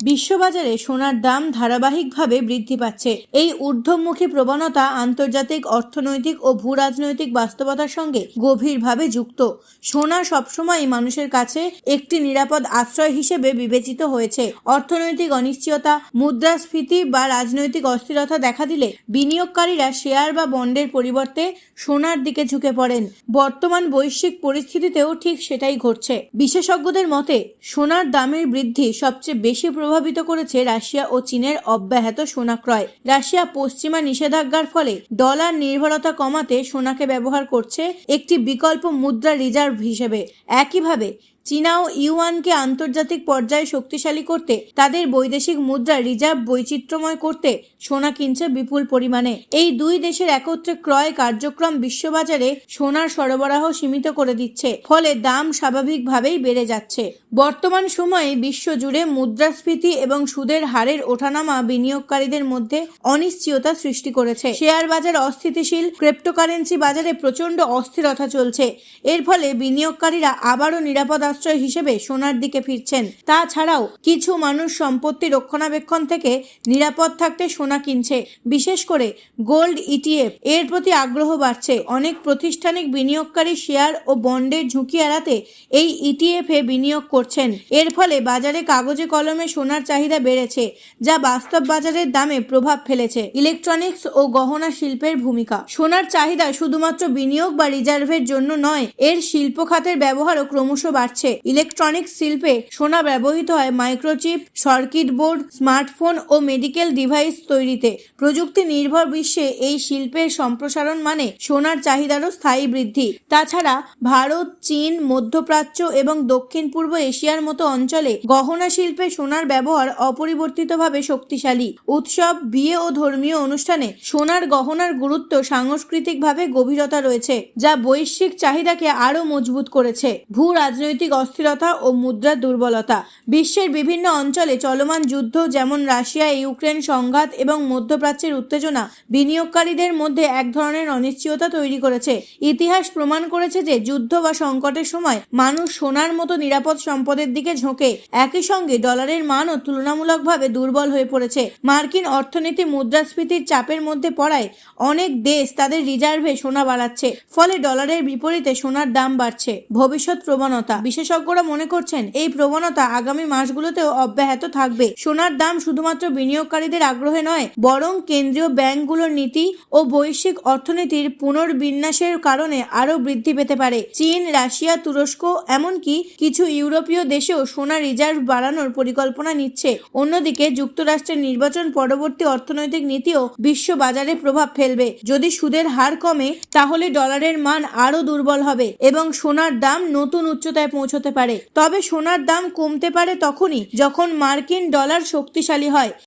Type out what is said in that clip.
বিশ্ববাজারে সোনার দাম ধারাবাহিকভাবে বৃদ্ধি পাচ্ছে। এই ঊর্ধ্বমুখী প্রবণতা আন্তর্জাতিক অর্থনৈতিক ও ভূ রাজনৈতিক বাস্তবতার সঙ্গে গভীরভাবে যুক্ত। সোনা সবসময় মানুষের কাছে একটি নিরাপদ আশ্রয় হিসেবে বিবেচিত হয়েছে। অর্থনৈতিক অনিশ্চয়তা, মুদ্রাস্ফীতি বা রাজনৈতিক অস্থিরতা দেখা দিলে বিনিয়োগকারীরা শেয়ার বা বন্ডের পরিবর্তে সোনার দিকে ঝুঁকে পড়েন। বর্তমান বৈশ্বিক পরিস্থিতিতেও ঠিক সেটাই ঘটছে। বিশেষজ্ঞদের মতে, সোনার দামের বৃদ্ধি সবচেয়ে বেশি প্রভাবিত করেছে রাশিয়া ও চীনের অব্যাহত সোনা ক্রয় রাশিয়া পশ্চিমা নিষেধাজ্ঞার ফলে ডলার নির্ভরতা কমাতে সোনাকে ব্যবহার করছে একটি বিকল্প মুদ্রা রিজার্ভ হিসেবে। একইভাবে চীনা ও ইউয়ানকে আন্তর্জাতিক পর্যায়ে শক্তিশালী করতে তাদের বৈদেশিক মুদ্রা রিজার্ভ বৈচিত্র্যময় করতে সোনা কিনছে বিপুল পরিমাণে। এই দুই দেশের একত্রে ক্রয় কার্যক্রম বিশ্ববাজারে সোনার সরবরাহ সীমিত করে দিচ্ছে, ফলে দাম স্বাভাবিকভাবেই বেড়ে যাচ্ছে। বর্তমান সময়ে বিশ্বজুড়ে মুদ্রাস্ফীতি এবং সুদের হারের ওঠানামা বিনিয়োগকারীদের মধ্যে অনিশ্চয়তা সৃষ্টি করেছে। শেয়ার বাজার অস্থিতিশীল, ক্রিপ্টোকারেন্সি বাজারে প্রচণ্ড অস্থিরতা চলছে। এর ফলে বিনিয়োগকারীরা আবারও নিরাপদ আশ্রয় হিসেবে সোনার দিকে ফিরছেন। তাছাড়াও কিছু মানুষ সম্পত্তি রক্ষণাবেক্ষণ থেকে নিরাপদ থাকতে সোনা কিনছে। বিশেষ করে গোল্ড ইটিএফ। এর প্রতি আগ্রহ বাড়ছে। অনেক প্রতিষ্ঠানিক বিনিয়োগকারী শেয়ার ও বন্ডের ঝুঁকি এড়াতে এই ইটিএফ এ বিনিয়োগ করছেন। এর ফলে বাজারে কাগজে কলমে সোনার চাহিদা বেড়েছে, যা বাস্তব বাজারের দামে প্রভাব ফেলেছে। ইলেকট্রনিক্স ও গহনা শিল্পের ভূমিকা। সোনার চাহিদা শুধুমাত্র বিনিয়োগ বা রিজার্ভের জন্য নয়, এর শিল্প খাতের ব্যবহারও ক্রমশ বাড়ছে। ইলেকট্রনিক্স শিল্পে সোনা ব্যবহৃত হয় মাইক্রোচিপ, সার্কিট বোর্ড, স্মার্টফোন ও মেডিকেল ডিভাইস তৈরিতে। প্রযুক্তি নির্ভর বিশ্বে এই শিল্পের সম্প্রসারণ মানে সোনার চাহিদারও স্থায়ী বৃদ্ধি। তাছাড়া ভারত, চীন, মধ্যপ্রাচ্য এবং দক্ষিণ পূর্ব এশিয়ার মতো অঞ্চলে গহনা শিল্পে সোনার ব্যবহার অপরিবর্তিতভাবে শক্তিশালী। উৎসব, বিয়ে ও ধর্মীয় অনুষ্ঠানে সোনার গহনার গুরুত্ব সাংস্কৃতিকভাবে গভীরতা রয়েছে, যা বৈশ্বিক চাহিদাকে আরও মজবুত করেছে। ভূ রাজনৈতিক অস্থিরতা ও মুদ্রার দুর্বলতা। বিশ্বের বিভিন্ন অঞ্চলে চলমান যুদ্ধ যেমন রাশিয়া, ইউক্রেন সংঘাত এবং মধ্যপ্রাচ্যের উত্তেজনা বিনিয়োগকারীদের মধ্যে এক ধরনের অনিশ্চয়তা তৈরি করেছে। ইতিহাস প্রমাণ করেছে যে যুদ্ধ বা সংকটের সময় মানুষ সোনার মতো নিরাপদ সম্পদের দিকে ঝোঁকে। একই সঙ্গে ডলারের মানও তুলনামূলকভাবে দুর্বল হয়ে পড়েছে। মার্কিন অর্থনীতি মুদ্রাস্ফীতির চাপের মধ্যে পড়ায় অনেক দেশ তাদের রিজার্ভে সোনা বাড়াচ্ছে, ফলে ডলারের বিপরীতে সোনার দাম বাড়ছে। ভবিষ্যৎ প্রবণতা বিশেষজ্ঞরা মনে করছেন, এই প্রবণতা আগামী মাসগুলোতেও অব্যাহত থাকবে। সোনার দাম শুধুমাত্র বিনিয়োগকারীদের আগ্রহে নয়, বরং কেন্দ্রীয় ব্যাংকগুলোর নীতি ও বৈশ্বিক অর্থনীতির পুনর্বিন্যাসের কারণে আরও বৃদ্ধি পেতে পারে। চীন, রাশিয়া, তুরস্ক এমনকি কিছু ইউরোপীয় দেশেও সোনা রিজার্ভ বাড়ানোর পরিকল্পনা নিচ্ছে। অন্যদিকে যুক্তরাষ্ট্রের নির্বাচন পরবর্তী অর্থনৈতিক নীতিও বিশ্ব বাজারে প্রভাব ফেলবে। যদি সুদের হার কমে, তাহলে ডলারের মান আরও দুর্বল হবে এবং সোনার দাম নতুন উচ্চতায় পৌঁছতে পারে। তবে সোনার দাম কমতে পারে তখনই যখন মার্কিন ডলার শক্তিশালী হয়।